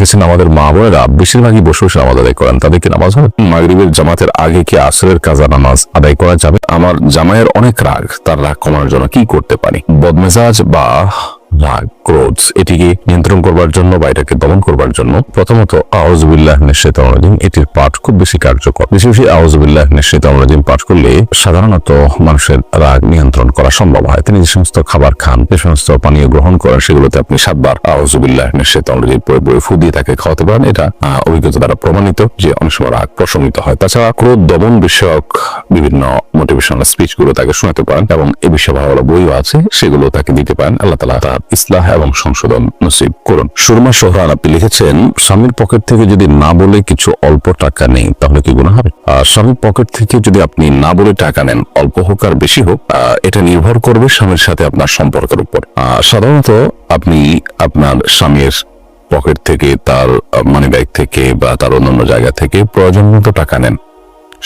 দেখেছেন আমাদের মা বোনেরা বেশিরভাগই বসে বসে নামাজ আদায় করেন। তাদেরকে নামাজ হবে মাগরীবের জামাতের আগে কি আসরের কাজা নামাজ আদায় করা যাবে? আমার জামাইয়ের অনেক রাগ, তার রাগ কমানোর জন্য কি করতে পারি? বদমেজাজ বা রাগ ক্রোধ। এটিকে নিয়ন্ত্রণ করবার জন্য বা এটাকে দমন করবার জন্য প্রথমত আউজবিল্লাহ নিশ্চিতাম এটির পাঠ খুব বেশি কার্যকর। বেশি বেশি আউজবিল্লাহ নিশ্চিতাম পাঠ করলে সাধারণত মানুষের রাগ নিয়ন্ত্রণ করা সম্ভব হয়। তিনি যে সমস্ত খাবার খান, যে সমস্ত পানীয় গ্রহণ করেন, সেগুলোতে আপনি সাতবার আউজবিল্লাহ নিশ্চিতাম পরে পরে ফু দিয়ে তাকে খাওয়াতে পারেন। এটা অভিজ্ঞতা দ্বারা প্রমাণিত যে অনেক সময় রাগ প্রশমিত হয়। তাছাড়া ক্রোধ দমন বিষয়ক বিভিন্ন মোটিভেশনাল স্পিচগুলো তাকে শোনাতে পারেন এবং এ বিষয়ে ভালো ভালো বইও আছে, সেগুলো তাকে দিতে পারেন। আল্লাহ তালা তার ইসলাহ এবং সংশোধন নসিব করুন। সুরমা সোহরান আপনি লিখেছেন, স্বামীর পকেট থেকে যদি না বলে কিছু অল্প টাকা নেই, তাহলে কি গুণা হবে? আর স্বামীর পকেট থেকে যদি আপনি না বলে টাকা নেন, অল্প হোক আর বেশি হোক এটা নির্ভর করবে স্বামীর সাথে আপনার সম্পর্কের উপর। সাধারণত আপনি আপনার স্বামীর পকেট থেকে, তার মানি ব্যাগ থেকে বা তার অন্যান্য জায়গা থেকে প্রয়োজন মতো টাকা নেন।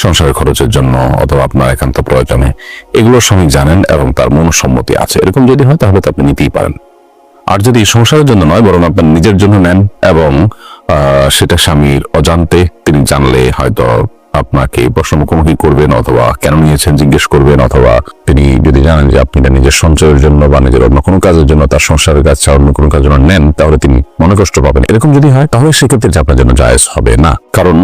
সংসারের খরচের জন্য অথবা আপনার একান্ত প্রয়োজনে। এগুলো স্বামী জানেন এবং তার মনসম্মতি আছে। এরকম যদি হয়, তাহলে তো আপনি নিতেই পারেন। আর যদি সংসারের জন্য নয়, বরং আপনার নিজের জন্য নেন এবং সেটা স্বামীর অজান্তে তিনি জানলে হয়তো আপনাকে প্রশ্ন মুখোমুখি করবেন অথবা কেন নিয়েছেন জিজ্ঞেস করবেন অথবা তিনি যদি জানেন যে আপনি নিজের সঞ্চয়ের জন্য বা নিজের অন্য কোনো কাজের জন্য তার সংসারের কাজ ছাড়া অন্য কোনো কাজের জন্য নেন, তাহলে তিনি মনে কষ্ট পাবেন। এরকম যদি হয়, তাহলে সেক্ষেত্রে আপনার জন্য জায়েজ হবে না। কারণ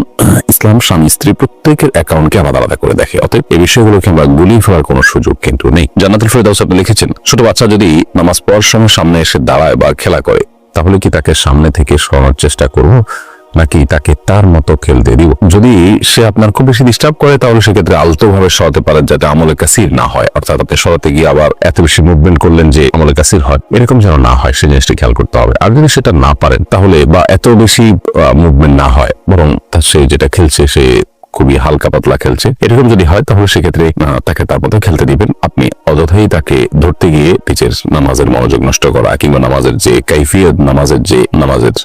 ইসলাম স্বামী স্ত্রী প্রত্যেকের অ্যাকাউন্টকে আলাদা আলাদা করে দেখে, অতএব এই বিষয়গুলোকে আমরা গুলিয়ে ফেলার কোনো সুযোগ কিন্তু নেই। জান্নাতুল ফেরদাউস আপনি লিখেছেন, ছোট বাচ্চা যদি নামাজ পড়ার সময় সামনে এসে দাঁড়ায় বা খেলা করে, তাহলে কি তাকে সামনে থেকে সরানোর চেষ্টা করব? নাকি তাকে তার মতো খেলতে দিব? যদি সে আপনার খুব বেশি ডিস্টার্ব করে, তাহলে সেক্ষেত্রে আলতো ভাবে সরাতে পারেন যাতে আমলে কাসির না হয়। অর্থাৎ আপনি সরাতে গিয়ে আবার এত বেশি মুভমেন্ট করলেন যে আমলে কাসির হয়। এরকম যেন না হয় সেই জিনিসটি খেয়াল করতে হবে। আর যদি সেটা না পারেন, তাহলে বা এত বেশি মুভমেন্ট না হয়, বরং সে যেটা খেলছে, সে খুবই হালকা পাতলা খেলছে। এরকম যদি হয়, তাহলে সেক্ষেত্রে তাকে তার মতো খেলতে দিবেন। আপনি অযথাই তাকে ধরতে গিয়ে নিজের নামাজের মনোযোগ নষ্ট করা কিংবা নামাজের যে কাইফিয়ত, নামাজের যে নামাজের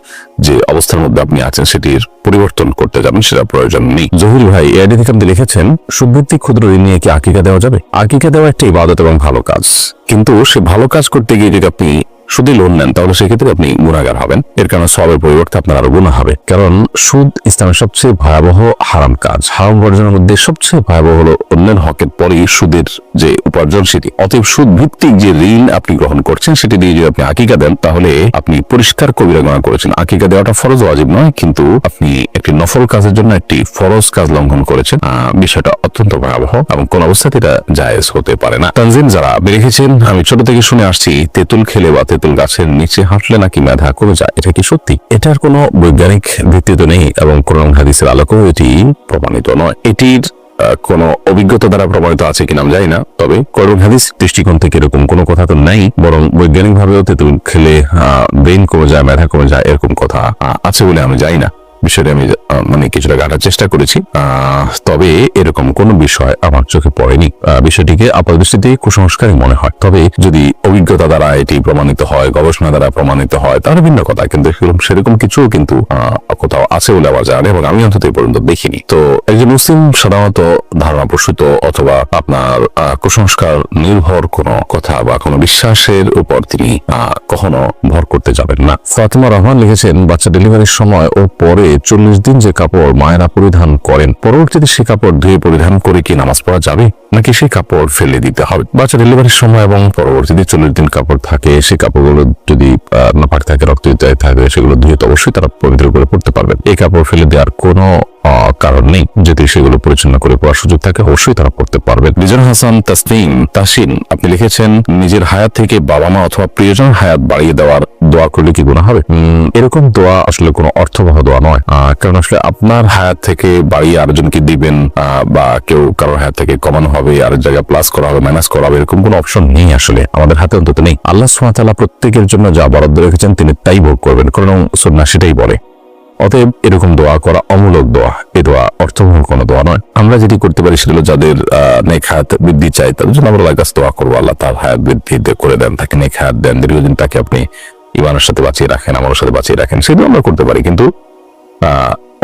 যে অবস্থার মধ্যে আপনি আছেন, সেটির পরিবর্তন করতে যাবেন, সেটা প্রয়োজন নেই। জহির ভাই এআইডি থেকে আপনি লিখেছেন, সুবৃত্তি ক্ষুদ্র ঋণ নিয়ে কি আকিকা দেওয়া যাবে? আকিকা দেওয়া একটা ইবাদত এবং ভালো কাজ। কিন্তু সে ভালো কাজ করতে গিয়ে যদি আপনি সুদে লোন নেন, তাহলে সেক্ষেত্রে আপনি গুণাগার হবেন। এর কারণে সবের পরিবর্তে আপনার আরও গুণা হবে। কারণ সুদ ইসলামের সবচেয়ে ভয়াবহ হারাম কাজ। হারাম বর্জনের মধ্যে সবচেয়ে ভয়াবহ হলো অন্যের হকের পরেই সুদের যে উপার্জন সেটি অতএব সুদ ভিত্তিক যে ঋণ আপনি গ্রহণ করছেন, সেটি দিয়ে যদি আপনি আকিকা দেন, তাহলে আপনি পরিষ্কার কবিরা গুণা করেছেন। আকিকা দেওয়াটা ফরজ ওয়াজিব নয়, কিন্তু আপনি একটি নফল কাজের জন্য একটি ফরজ কাজ লঙ্ঘন করেছেন। বিষয়টা অত্যন্ত ভয়াবহ এবং কোন অবস্থাতে এটা জায়েজ হতে পারে না। তানজিন যারা রেখেছেন আমি ছোট থেকে শুনে আসছি, তেঁতুল খেলে বা তেঁতুল গাছের নিচে হাঁটলে নাকি মেধা কমে যায়? এটা কি সত্যি? এটার কোনো বৈজ্ঞানিক ভিত্তি তো নেই এবং কোরআন হাদিসের আলোকেও এটি প্রমাণিত নয়। এটির কোনো অভিজ্ঞতা দ্বারা প্রমাণিত আছে কিনা আমি জানি না, তবে করুন হাদিস দৃষ্টিকোণ থেকে এরকম কোনো কথা তো নেই, বরং বৈজ্ঞানিক ভাবেও তেঁতুল খেলে ব্রেন কমে যায়, মেধা কমে যায়, এরকম কথা আছে বলে আমি জানি না। বিষয়টা আমি মানে কিছুটা ঘাটার চেষ্টা করেছি। তবে এরকম কোনো বিষয় আমার চোখে পড়েনি। বিষয়টিকে আপাত দৃষ্টিতে কুসংস্কারই মনে হয়। তবে যদি অভিজ্ঞতা দ্বারা এটি প্রমাণিত হয়, গবেষণা দ্বারা প্রমাণিত হয়, তাহলে ভিন্ন কথা। কিন্তু সেরকম সেরকম কিছু কিন্তু কোথাও আছে বলে আমার জানা এবং আমি অন্তত পর্যন্ত দেখিনি। তো একজন মুসলিম সাধারণত ধারণা প্রসূত অথবা আপনার কুসংস্কার নির্ভর কোনো কথা বা কোনো বিশ্বাসের উপর তিনি কখনো ভর করতে যাবেন না। ফাতিমা রহমান লিখেছেন, বাচ্চা ডেলিভারির সময় ও পরে চল্লিশ দিন যে কাপড় মায়েরা পরিধান করেন, পরবর্তীতে সে কাপড় ধুয়ে পরিধান করে কি নামাজ পড়া যাবে? নাকি সেই কাপড় ফেলে দিতে হবে? বাচ্চা ডেলিভারির সময় এবং পরবর্তীতে চল্লিশ দিন কাপড় থাকে, সে কাপড়গুলো যদি নাপাক থাকে, রক্ত থাকে, সেগুলো ধুয়ে তো অবশ্যই তারা পবিত্র করে পড়তে পারবেন। এই কাপড় ফেলে দেওয়ার কোনো কারণ নেই। যদি সেগুলো পরিচ্ছন্ন করে পড়ার সুযোগ থাকে, অবশ্যই তারা পড়তে পারবেন মিজান হাসান তাসনিম, তাসিন, আপনি লিখেছেন, নিজের হায়াত থেকে বাবা মা অথবা প্রিয়জন হায়াত বাড়িয়ে দেওয়ার দোয়া করলে কি গুণা হবে? এরকম দোয়া আসলে কোনো অর্থবহ দোয়া নয়। কারণ আসলে আপনার হায়াত থেকে বাড়িয়ে আরেকজনকে দিবেন বা কেউ কারোর হায়াত থেকে কমানো হবে, আর জায়গায় প্লাস করা হবে মাইনাস করা হবে, এরকম কোনো অপশন নেই আসলে। আমাদের হাতে অন্তত নেই। আল্লাহ সুমাতালা প্রত্যেকের জন্য যা বরাদ্দ রেখেছেন, তিনি তাই ভোগ করবেন। কারণ সন্ন্যাসীটাই সেটাই বলে। অতএব এরকম দোয়া করা অমূলক দোয়া। এ দোয়া অর্থবহ কোনো দোয়া নয়। আমরা যেটি করতে পারি সেগুলো যাদের হায়াত বৃদ্ধি চাই তাদের জন্য আমরা কাছে দোয়া করব। আল্লাহ তার হায়াত বৃদ্ধি করে দেন, তাকে হায়াত দেন। দীর্ঘদিন তাকে আপনি ইমানের সাথে বাঁচিয়ে রাখেন আমার সাথে বাঁচিয়ে রাখেন, সেগুলো আমরা করতে পারি। কিন্তু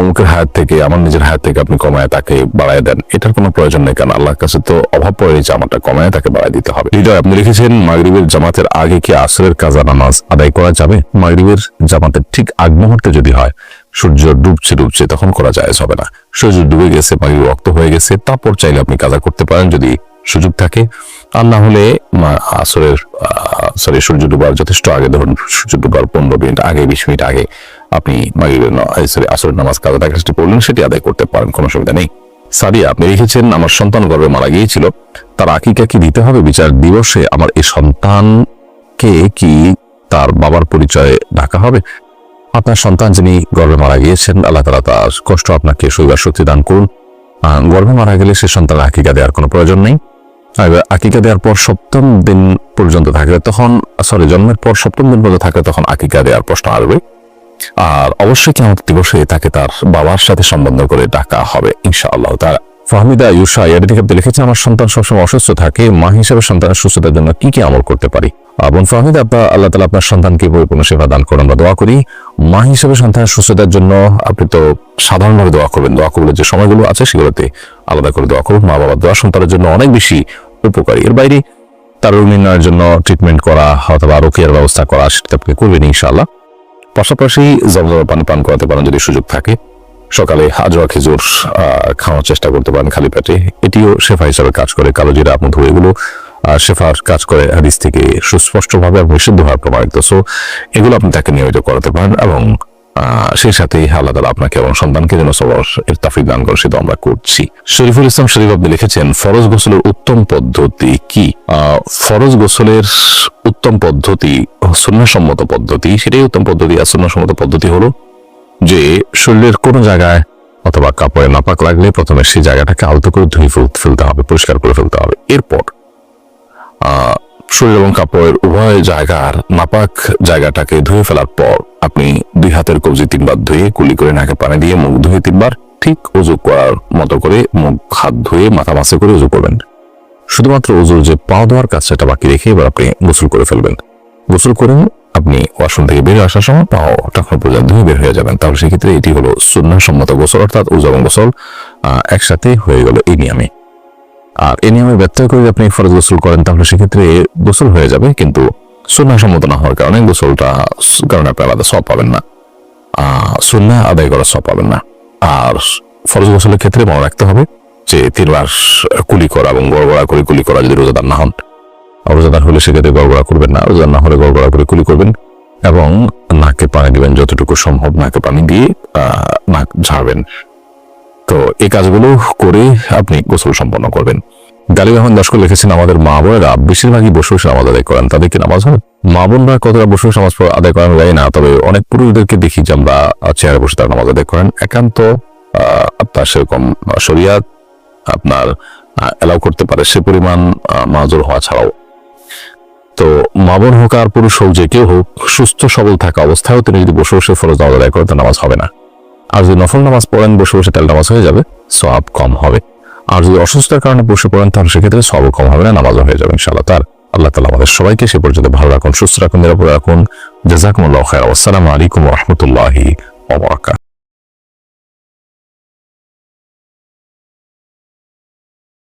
অমুকের হায়াত থেকে, আমার নিজের হায়াত থেকে আপনি কমায় তাকে বাড়ায় দেন, এটার কোনো প্রয়োজন নেই। কারণ আল্লাহর কাছে তো অভাব পড়ে, এই জামাটা কমায়, তাকে বাড়ায় দিতে হবে। হৃদয়, আপনি লিখেছেন, মাগরিবের জামাতের আগে কি আসরের কাজা নামাজ আদায় করা যাবে? মাগরিবের জামাতের ঠিক আগ মুহূর্তে যদি হয় সূর্য ডুবছে ডুবছে, তখন করা যায় হবে না। সূর্য ডুবে গেছে মাগরিব রক্ত হয়ে গেছে, তারপর চাইলে আপনি কাজা করতে পারেন যদি সুযোগ থাকে। আর না হলে আসরের সরি সূর্য ডুবার যথেষ্ট আগে, ধরুন সূর্য ডুবার পনেরো মিনিট আগে, বিশ মিনিট আগে আপনি সরি আসরের নামাজ কাজা কাজটি পড়লেন, সেটি আদায় করতে পারেন, কোনো অসুবিধা নেই। সাদিয়া, আপনি রেখেছেন আমার সন্তান গর্ভে মারা গিয়েছিল, তার আকিকা কি দিতে হবে বিচার দিবসে? আমার এই সন্তানকে কি তার বাবার পরিচয়ে ডাকা হবে? আপনার সন্তান যিনি গর্ভে মারা গিয়েছেন, আল্লাহ তালা তার কষ্ট আপনাকে শৈবার শক্তি দান করুন। গর্ভে মারা গেলে সে সন্তান আকিকা দেওয়ার কোনো প্রয়োজন নেই। আকিকা দেওয়ার পর সপ্তম দিন পর্যন্ত থাকলে তখন সরি জন্মের পর সপ্তম দিন পর্যন্ত থাকলে তখন আকিকা দেওয়ার প্রশ্ন আসবে। আর অবশ্যই কেমন দিবসে তাকে তার বাবার সাথে সম্বন্ধ করে ডাকা হবে, ইনশাআল্লাহ তার ফাহমিদা ইউসা ইয়াদি আপনি লিখেছে আমার সন্তান সবসময় অসুস্থ থাকে, মা হিসেবে সন্তানের সুস্থতার জন্য কি কি আমল করতে পারি? বোন ফাহমিদা আপনার আল্লাহ তালা আপনার সন্তানকে পরিপূর্ণ সেবা দান করুন। আমরা দোয়া করি, মা হিসেবে সন্তান সুস্থতার জন্য আপনি তো সাধারণভাবে দোয়া করবেন। দোয়া করবেন যে সময়গুলো আছে, সেগুলোতে আলাদা করে দোয়া করুন। মা বাবার দোয়া সন্তানের জন্য অনেক বেশি উপকারী। এর বাইরে তার নির্ণয়ের জন্য ট্রিটমেন্ট করা অথবা রোকের ব্যবস্থা করা, সেটা আপনি করবেন ইনশাআল্লাহ। পাশাপাশি জমজমা পানি পান করাতে পারেন যদি সুযোগ থাকে। সকালে হাজরা খেজুর খাওয়ার চেষ্টা করতে পারেন খালি পেটে। এটিও সেফা হিসাবে কাজ করে। কালো জিরা মধু, এগুলো শেফার কাজ করে হাদিস থেকে সুস্পষ্টভাবে এবং বিশুদ্ধভাবে প্রমাণিত। সো এগুলো আপনি তাকে নিয়মিত করাতে পারেন এবং সেই সাথে আল্লাহ তালা আপনাকে এবং সন্তানকে যেন সবার তাফিক দান করে সেটা আমরা করছি। শরীফুল ইসলাম শরীফ আপনি লিখেছেন, ফরজ গোসলের উত্তম পদ্ধতি কি? ফরজ গোসলের উত্তম পদ্ধতি, সুন্নাসম্মত পদ্ধতি, সেটাই উত্তম পদ্ধতি আর সুন্নাসম্মত পদ্ধতি হলো যে, শরীরের কোনো জায়গায় অথবা কাপড়ে নাপাক লাগলে প্রথমে সেই জায়গাটাকে আলতো করে ধুয়ে ফেল- ফেলতে হবে, পরিষ্কার করে ফেলতে হবে। এরপর শরীর এবং কাপড়ের উভয় জায়গার নাপাক জায়গাটাকে ধুয়ে ফেলার পর আপনি দুই হাতের কবজি তিনবার ধুয়ে কুলি করে নাকে পানি দিয়ে মুখ ধুয়ে তিনবার ঠিক উজু করার মতো করে মুখ, হাত ধুয়ে মাথা মাসে করে উজু করবেন। শুধুমাত্র উজুর যে পা দেওয়ার কাজ সেটা বাকি রেখে এবার আপনি গোসল করে ফেলবেন। গোসল করে আপনি ওয়াশরুম থেকে বেরিয়ে আসার সময় পাও তখন পর্যন্ত ধুয়ে বের হয়ে যাবেন। তাহলে সেক্ষেত্রে এটি হলো সুন্নাসম্মত গোসল, অর্থাৎ উজু এবং গোসল একসাথে হয়ে গেল এই নিয়মে। আর এই নিয়মে ব্যত্যয় করে আপনি ফরজ গোসল করেন, তাহলে সেক্ষেত্রে গোসল হয়ে যাবে, কিন্তু সুন্নাসম্মত না হওয়ার কারণে গোসলটা কারণে আপনি আলাদা সব পাবেন না। সুন্না আদায় করার সব পাবেন না। আর ফরজ গোসলের ক্ষেত্রে মনে রাখতে হবে যে তিনবার কুলি করা এবং গড়গড়া করে কুলি করা যদি রোজাদার না হন, রোজাদার হলে সেক্ষেত্রে গড়গড়া করবেন না। রোজাদার না হলে গড়গড়া করে কুলি করবেন এবং নাকে পানি দিবেন যতটুকু সম্ভব, নাকে পানি দিয়ে নাক ঝাড়বেন। এই কাজগুলো করে আপনি গোসল সম্পন্ন করবেন। গালিব রহমান দর্শক লিখেছেন, আমাদের মা বোনেরা বেশিরভাগই বসে বসে নামাজ আদায় করেন। তাদেরকে নামাজ হয়? মা বোনরা কতটা বসে নামাজ আদায় করেন জানি না, তবে অনেক পুরুষদেরকে দেখি যে আমরা চেয়ারে বসে তারা নামাজ আদায় করেন। একান্ত আপনার সেরকম শরিয়াত আপনার এলাও করতে পারে সে পরিমাণ মাজুর হওয়া ছাড়াও। তো মা বোন হোক আর পুরুষ হোক, যে কেউ হোক, সুস্থ সবল থাকা অবস্থায়ও তিনি যদি বসে বসে ফরজ নামাজ আদায় করেন, তার নামাজ হবে না। আর যদি নফল নামাজ পড়েন, বসে বসে তেল নামাজ হয়ে যাবে সব কম হবে। আর যদি অসুস্থতার কারণে বসে পড়েন, তাহলে সেক্ষেত্রে সব কম হবে না, নামাজও হয়ে যাবে ইনশাআল্লাহ তার। আল্লাহ তালা আমাদের সবাইকে সে পর্যন্ত ভালো রাখুন, সুস্থ রাখুন, নিরাপদ রাখুন। জাজাকুমুল্লাহ আসসালামু আলাইকুম রহমতুল্লাহি